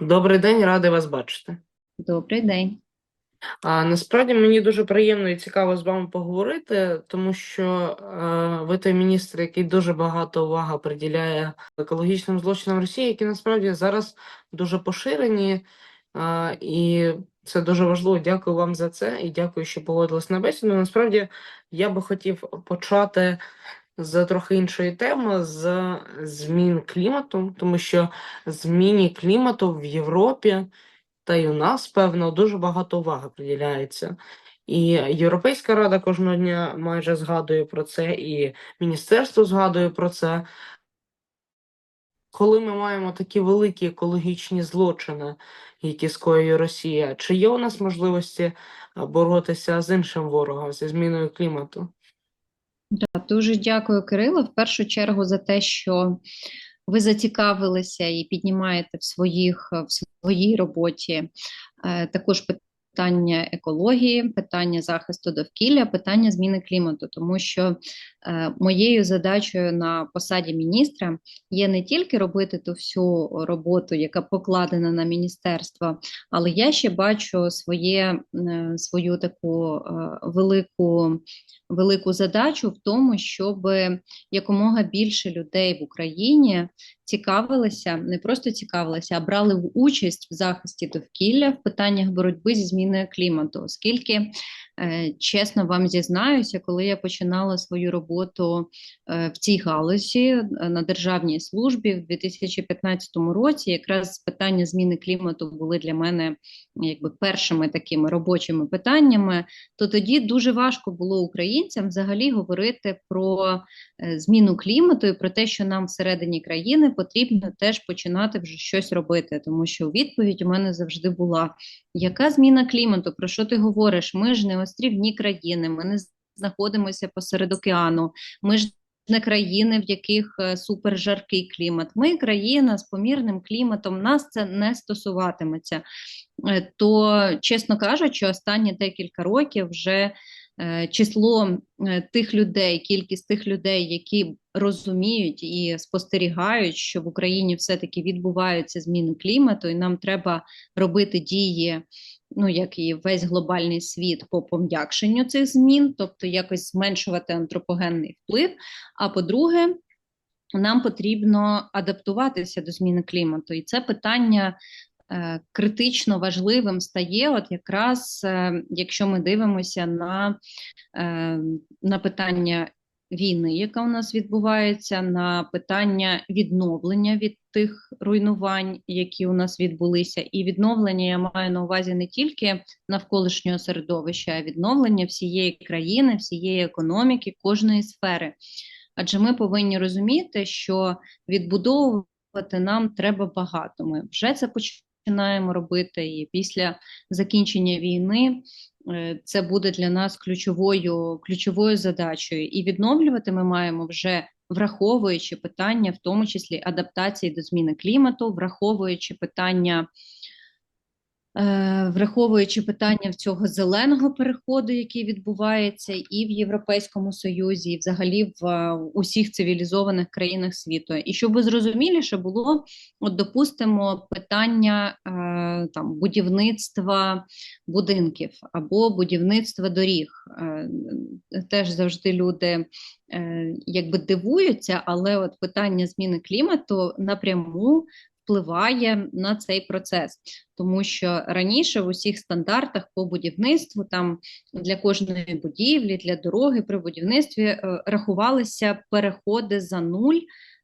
Добрий день, радий вас бачити. Добрий день. А, насправді мені дуже приємно і цікаво з вами поговорити, тому що е, ви той міністр, який дуже багато уваги приділяє екологічним злочинам Росії, які насправді зараз дуже поширені, е, і це дуже важливо. Дякую вам за це і дякую, що погодились на бесіду. Насправді я би хотів почати з трохи іншої теми, з змін клімату, тому що зміні клімату в Європі. Та й у нас, певно, дуже багато уваги приділяється. І Європейська Рада кожного дня майже згадує про це, і міністерство згадує про це. Коли ми маємо такі великі екологічні злочини, які скоює Росія, чи є у нас можливості боротися з іншим ворогом, зі зміною клімату? Да, дуже дякую, Кирило, в першу чергу за те, що ви зацікавилися і піднімаєте в своїх в своїй роботі е, також питання екології, питання захисту довкілля, питання зміни клімату, тому що е, моєю задачею на посаді міністра є не тільки робити ту всю роботу, яка покладена на міністерство, але я ще бачу своє, е, свою таку е, велику. Велику задачу в тому, щоб якомога більше людей в Україні цікавилися, не просто цікавилися, а брали в участь в захисті довкілля в питаннях боротьби зі зміною клімату, оскільки чесно вам зізнаюся, коли я починала свою роботу е, в цій галузі е, на державній службі в 2015 році, якраз питання зміни клімату були для мене якби першими такими робочими питаннями, то тоді дуже важко було українцям взагалі говорити про зміну клімату і про те, що нам всередині країни потрібно теж починати вже щось робити, тому що відповідь у мене завжди була: яка зміна клімату? Про що ти говориш? Ми ж не острівні країни, ми не знаходимося посеред океану. Ми ж не країни, в яких е, супержаркий клімат. Ми країна з помірним кліматом, нас це не стосуватиметься. Е, то, чесно кажучи, останні декілька років вже е, число тих людей, кількість тих людей, які розуміють і спостерігають, що в Україні все-таки відбуваються зміни клімату, і нам треба робити дії ну як і весь глобальний світ по пом'якшенню цих змін, тобто якось зменшувати антропогенний вплив. А по-друге, нам потрібно адаптуватися до зміни клімату, і це питання. Е, критично важливим стає, от якраз е, якщо ми дивимося на е, на питання війни, яка у нас відбувається, на питання відновлення від тих руйнувань, які у нас відбулися, і відновлення я маю на увазі не тільки навколишнього середовища, а відновлення всієї країни, всієї економіки, кожної сфери. Адже ми повинні розуміти, що відбудовувати нам треба багато. Ми вже це починаємо робити, і після закінчення війни це буде для нас ключовою ключовою задачею, і відновлювати ми маємо вже враховуючи питання, в тому числі адаптації до зміни клімату, враховуючи питання Е, враховуючи питання цього зеленого переходу, який відбувається і в Європейському Союзі, і взагалі в е, усіх цивілізованих країнах світу, і щоб зрозуміліше було, от допустимо, питання е, там будівництва будинків або будівництва доріг. Теж завжди люди якби дивуються, але от питання зміни клімату напряму впливає на цей процес, тому що раніше в усіх стандартах по будівництву там для кожної будівлі, для дороги при будівництві е, рахувалися переходи за нуль.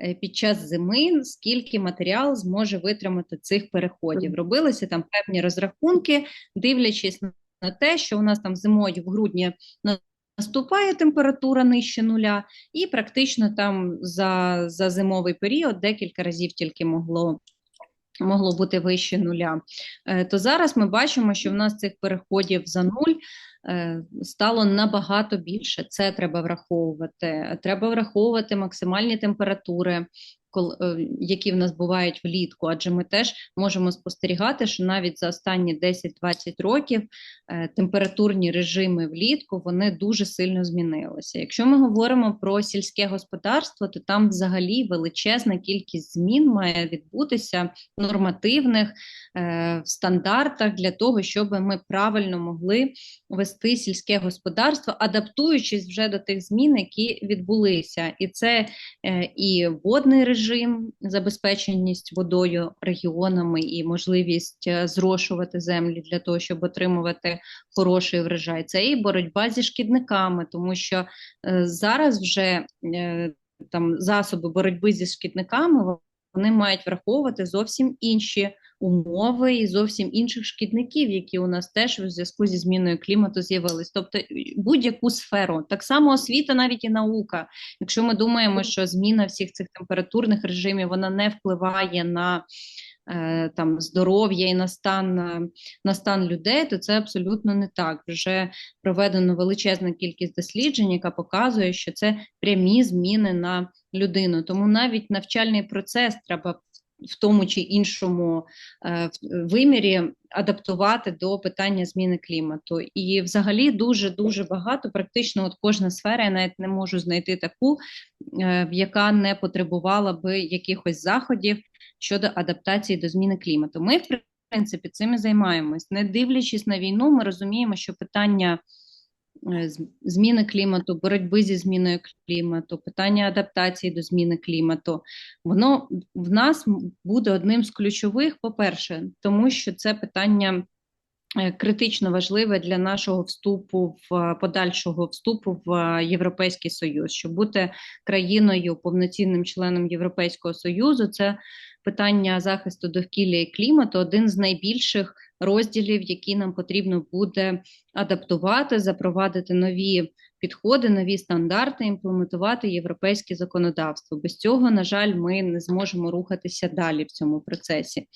Е, під час зими скільки матеріал зможе витримати цих переходів. Робилися там певні розрахунки, дивлячись на те, що у нас там зимою в грудні Наступає температура нижче нуля, і практично там за за зимовий період декілька разів тільки могло могло бути вище нуля. Е, то зараз ми бачимо, що в нас цих переходів за нуль е, стало набагато більше. Це треба враховувати. Треба враховувати максимальні температури. Е, які в нас бувають влітку, адже ми теж можемо спостерігати, що навіть за останні 10-20 років е, температурні режими влітку вони дуже сильно змінилися. Якщо ми говоримо про сільське господарство, то там взагалі величезна кількість змін має відбутися нормативних е, в стандартах для того, щоб ми правильно могли вести сільське господарство, адаптуючись вже до тих змін, які відбулися, і це е, і водний режим, забезпеченість водою регіонами і можливість е, зрошувати землі для того, щоб отримувати хороший врожай. Це і боротьба зі шкідниками, тому що е, зараз вже е, там засоби боротьби зі шкідниками вони мають враховувати зовсім інші умови і зовсім інших шкідників, які у нас теж у зв'язку зі зміною клімату з'явились. Тобто будь-яку сферу, так само освіта, навіть і наука. Якщо ми думаємо, що зміна всіх цих температурних режимів вона не впливає на е, там здоров'я і на стан, е, на стан людей, то це абсолютно не так. Вже проведено величезна кількість досліджень, яка показує, що це прямі зміни на людину. Тому навіть навчальний процес треба в тому чи іншому е, вимірі адаптувати до питання зміни клімату. І взагалі дуже дуже багато, практично от кожна сфера, я навіть не можу знайти таку, е, яка не потребувала би якихось заходів щодо адаптації до зміни клімату. Ми, в принципі, цим і займаємось. Не дивлячись на війну, ми розуміємо, що питання е, зміни клімату, боротьби зі зміною клімату, питання адаптації до зміни клімату, воно в нас буде одним з ключових, по-перше, тому що це питання критично важливе для нашого вступу в е, подальшого вступу в е, Європейський Союз. Щоб бути країною повноцінним членом Європейського Союзу, це питання захисту довкілля і клімату один з найбільших розділів, які нам потрібно буде адаптувати, запровадити нові підходи, нові стандарти, імплементувати європейське законодавство. Без цього, на жаль, ми не зможемо рухатися далі в цьому процесі.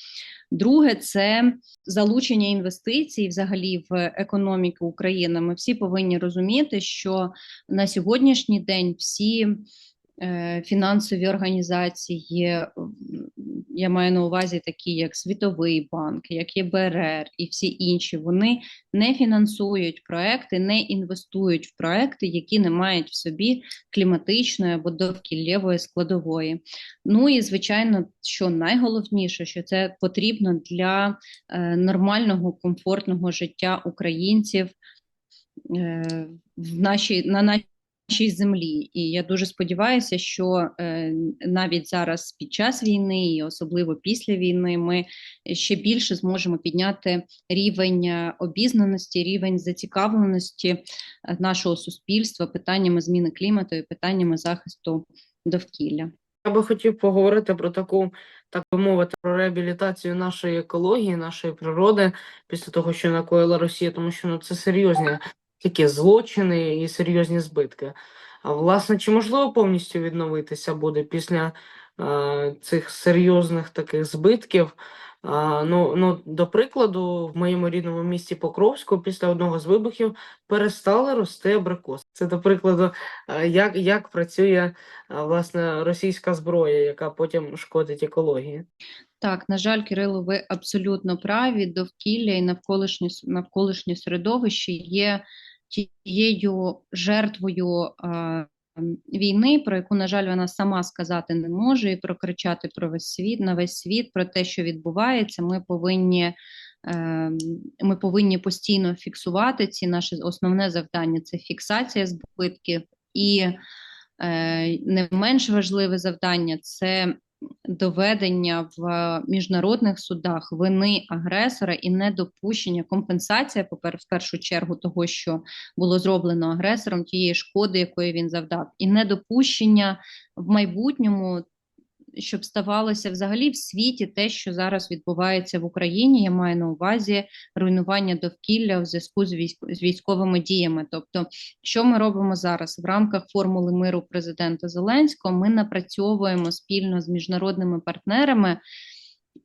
Друге, це залучення інвестицій взагалі в економіку України. Ми всі повинні розуміти, що на сьогоднішній день всі фінансові організації, я маю на увазі такі, як Світовий банк, як ЄБРР і всі інші, вони не фінансують проекти, не інвестують в проекти, які не мають в собі кліматичної або довкіллєвої складової. Ну і звичайно, що найголовніше, що це потрібно для е, нормального комфортного життя українців е, в нашій на нашій землі. І я дуже сподіваюся, що е, навіть зараз під час війни, і особливо після війни, ми ще більше зможемо підняти рівень е, обізнаності, рівень зацікавленості е, нашого суспільства питаннями зміни клімату і питаннями захисту довкілля. Я би хотів поговорити про таку, так би мовити, про реабілітацію нашої екології, нашої природи після того, що накоїла Росія, тому що ну, це серйозні такі злочини і серйозні збитки. А власне, чи можливо повністю відновитися буде після е, цих серйозних таких збитків? А, ну, ну, до прикладу, в моєму рідному місті Покровську після одного з вибухів перестали рости абрикоси. Це, до прикладу, як, як працює власне російська зброя, яка потім шкодить екології. Так, на жаль, Кирило, ви абсолютно праві. Довкілля і навколишнє навколишнє середовище є тією жертвою е, війни, про яку, на жаль, вона сама сказати не може, і прокричати про весь світ на весь світ про те, що відбувається. Ми повинні. е, Ми повинні постійно фіксувати ці наше основне завдання це фіксація збитків, і е, не менш важливе завдання це доведення в е, міжнародних судах вини агресора і недопущення компенсація, попер в першу чергу, того, що було зроблено агресором, тієї шкоди, якої він завдав, і недопущення в майбутньому. Щоб ставалося взагалі в світі те, що зараз відбувається в Україні, я маю на увазі руйнування довкілля у зв'язку з військовими діями. Тобто, що ми робимо зараз в рамках формули миру президента Зеленського? Ми напрацьовуємо спільно з міжнародними партнерами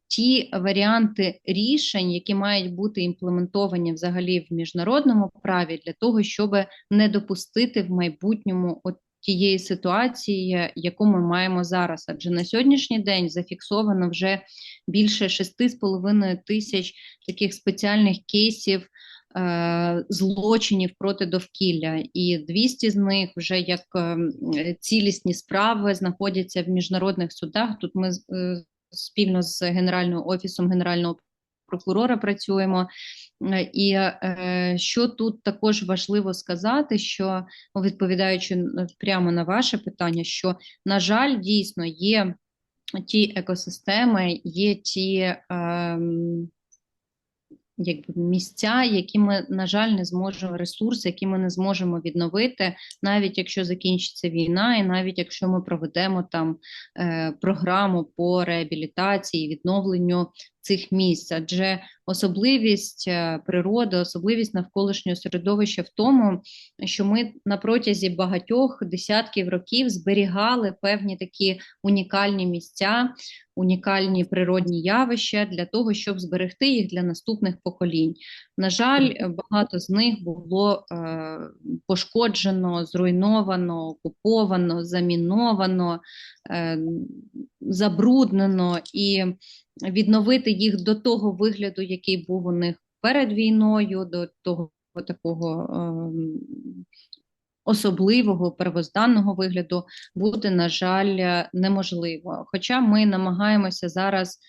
ті варіанти рішень, які мають бути імплементовані взагалі в міжнародному праві, для того, щоб не допустити в майбутньому от тієї ситуації, яку ми маємо зараз. Адже на сьогоднішній день зафіксовано вже більше 6,5 тисяч таких спеціальних кейсів е, злочинів проти довкілля, і 200 з них вже як е, цілісні справи знаходяться в міжнародних судах. Тут ми е, спільно з Генеральним офісом Генерального прокурора працюємо. Е, І е, що тут також важливо сказати, що ну, відповідаючи прямо на ваше питання, що на жаль, дійсно є ті екосистеми, є ті ем, якби місця, які ми, на жаль, не зможемо, ресурси, які ми не зможемо відновити, навіть якщо закінчиться війна, і навіть якщо ми проведемо там е, програму по реабілітації, відновленню цих місць. Адже особливість е, природи, особливість навколишнього середовища в тому, що ми на протязі багатьох десятків років зберігали певні такі унікальні місця, унікальні природні явища для того, щоб зберегти їх для наступних поколінь. На жаль, багато з них було е, пошкоджено, зруйновано, окуповано, заміновано, е, забруднено і відновити їх до того вигляду, який був у них перед війною, до того такого ем, особливого первозданного вигляду буде, на жаль, неможливо. Хоча ми намагаємося зараз,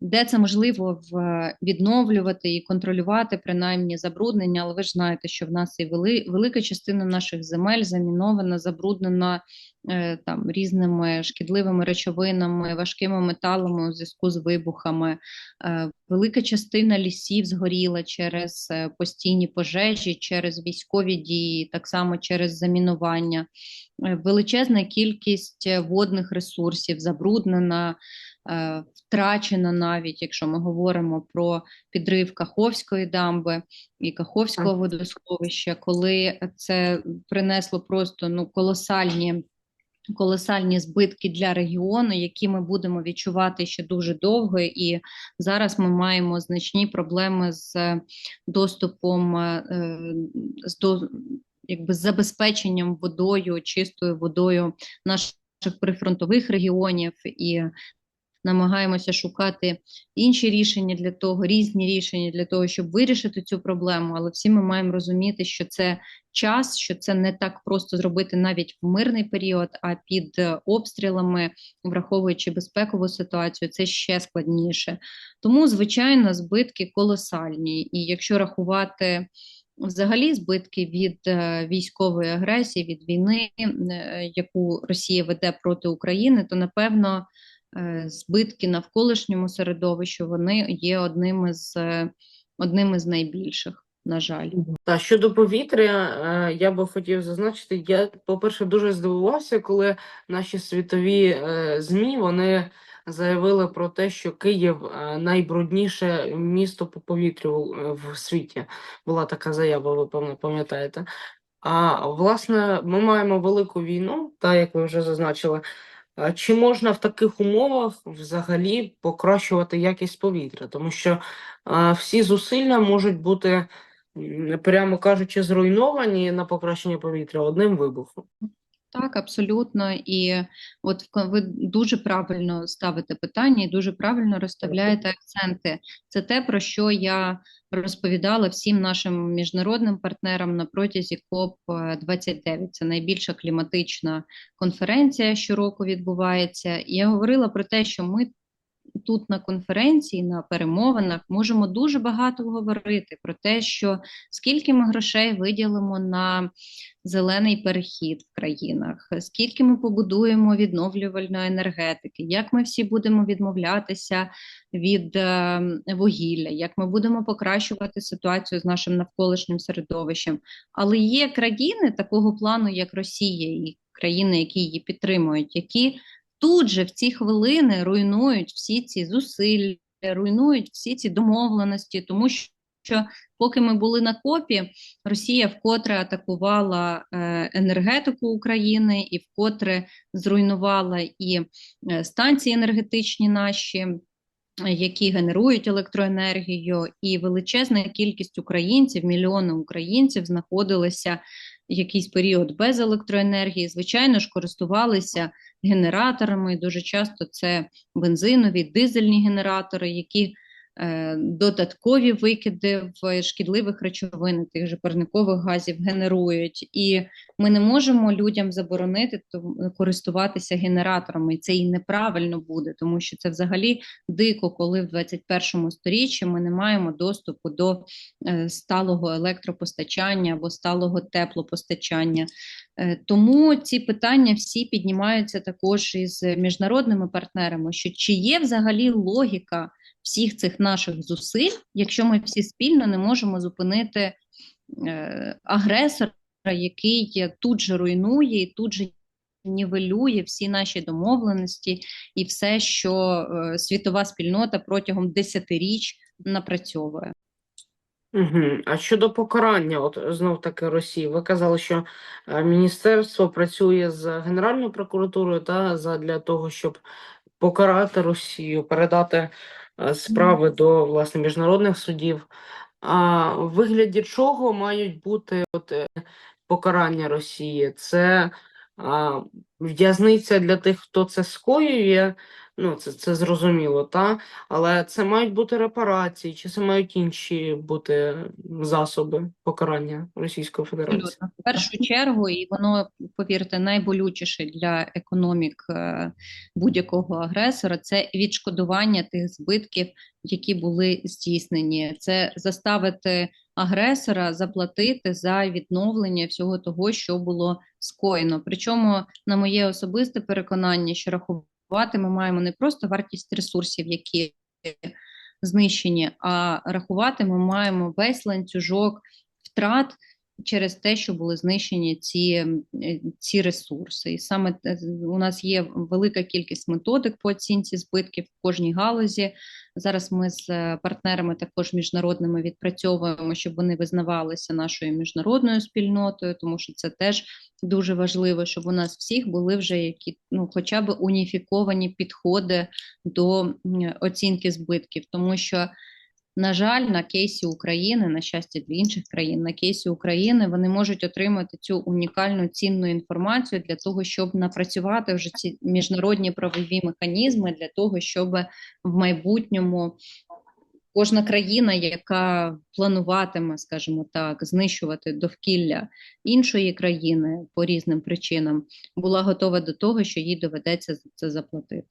де це можливо, в- відновлювати і контролювати принаймні забруднення, але ви ж знаєте, що в нас і вели, велика частина наших земель замінована, забруднена е, там різними шкідливими речовинами, важкими металами у зв'язку з вибухами. Е, Велика частина лісів згоріла через е, постійні пожежі, через військові дії, так само через замінування. Величезна кількість водних ресурсів забруднена, е, втрачена навіть, якщо ми говоримо про підрив Каховської дамби і Каховського водосховища, коли це принесло просто ну колосальні. Колосальні збитки для регіону, які ми будемо відчувати ще дуже довго, і зараз ми маємо значні проблеми з доступом, е, з до, якби з забезпеченням водою, чистою водою наших прифронтових регіонів і намагаємося шукати інші рішення для того, різні рішення для того, щоб вирішити цю проблему. Але всі ми маємо розуміти, що це час, що це не так просто зробити навіть в мирний період, а під е, обстрілами, враховуючи безпекову ситуацію, це ще складніше. Тому, звичайно, збитки колосальні. І якщо рахувати взагалі збитки від е, військової агресії, від війни, е, яку Росія веде проти України, то напевно збитки навколишньому середовищу вони є одним із, е, одним із найбільших, на жаль. Та щодо повітря, е, я би хотів зазначити, я, по-перше, дуже здивувався, коли наші світові е, ЗМІ вони заявили про те, що Київ е, найбрудніше місто по повітрю е, в світі. Була така заява, ви певно пам'ятаєте. А власне, ми маємо велику війну, та як ви вже зазначили. Чи можна в таких умовах взагалі покращувати якість повітря? Тому що всі зусилля можуть бути, прямо кажучи, зруйновані на покращення повітря одним вибухом. Так, абсолютно. І от ви дуже правильно ставите питання і дуже правильно розставляєте акценти. Це те, про що я розповідала всім нашим міжнародним партнерам на протязі КОП 29 Це найбільша кліматична конференція щороку відбувається. Я говорила про те, що ми тут на конференції, на перемовинах можемо дуже багато говорити про те, що скільки ми грошей виділимо на зелений перехід в країнах, скільки ми побудуємо відновлювальної енергетики, як ми всі будемо відмовлятися від е, вугілля, як ми будемо покращувати ситуацію з нашим навколишнім середовищем. Але є країни такого плану, як Росія, і країни, які її підтримують, які тут же в ці хвилини руйнують всі ці зусилля, руйнують всі ці домовленості, тому що. Поки ми були на копі, Росія вкотре атакувала е, енергетику України і вкотре зруйнувала і е, станції енергетичні наші, які генерують електроенергію, і величезна кількість українців, мільйони українців знаходилися якийсь період без електроенергії, звичайно ж, користувалися генераторами. Дуже часто це бензинові, дизельні генератори, які додаткові викиди в шкідливих речовин, тих же парникових газів генерують. І ми не можемо людям заборонити користуватися генераторами. Це і неправильно буде, тому що це взагалі дико, коли в 21 сторіччі ми не маємо доступу до е, сталого електропостачання або сталого теплопостачання. Е, Тому ці питання всі піднімаються також із міжнародними партнерами, що чи є взагалі логіка всіх цих наших зусиль, якщо ми всі спільно не можемо зупинити е, агресора, який тут же руйнує і тут же нівелює всі наші домовленості і все, що е, світова спільнота протягом десятиріч напрацьовує. Угу. А щодо покарання, от знов таки Росії, ви казали, що е, міністерство працює з Генеральною прокуратурою та задля того, щоб покарати Росію, передати справи до власне міжнародних судів. А в вигляді чого мають бути от, е, покарання Росії? Це а, в'язниця для тих, хто це скоює. Ну, це, це зрозуміло, та? Але це мають бути репарації, чи це мають інші бути засоби покарання Російської Федерації? В першу чергу, і воно, повірте, найболючіше для економік е, будь-якого агресора це відшкодування тих збитків, які були здійснені. Це заставити агресора заплатити за відновлення всього того, що було скоєно. Причому, на моє особисте переконання, що рахувати ми маємо не просто вартість ресурсів, які знищені, а рахувати ми маємо весь ланцюжок втрат через те, що були знищені ці, е, ці ресурси. І саме у нас є велика кількість методик по оцінці збитків в кожній галузі. Зараз ми з е, партнерами також міжнародними відпрацьовуємо, щоб вони визнавалися нашою міжнародною спільнотою, тому що це теж дуже важливо, щоб у нас всіх були вже які ну, хоча б уніфіковані підходи до оцінки збитків, тому що на жаль, на кейсі України, на щастя для інших країн, на кейсі України вони можуть отримати цю унікальну цінну інформацію для того, щоб напрацювати вже ці міжнародні правові механізми для того, щоб в майбутньому кожна країна, яка плануватиме, скажімо так, знищувати довкілля іншої країни по різним причинам, була готова до того, що їй доведеться за це заплатити.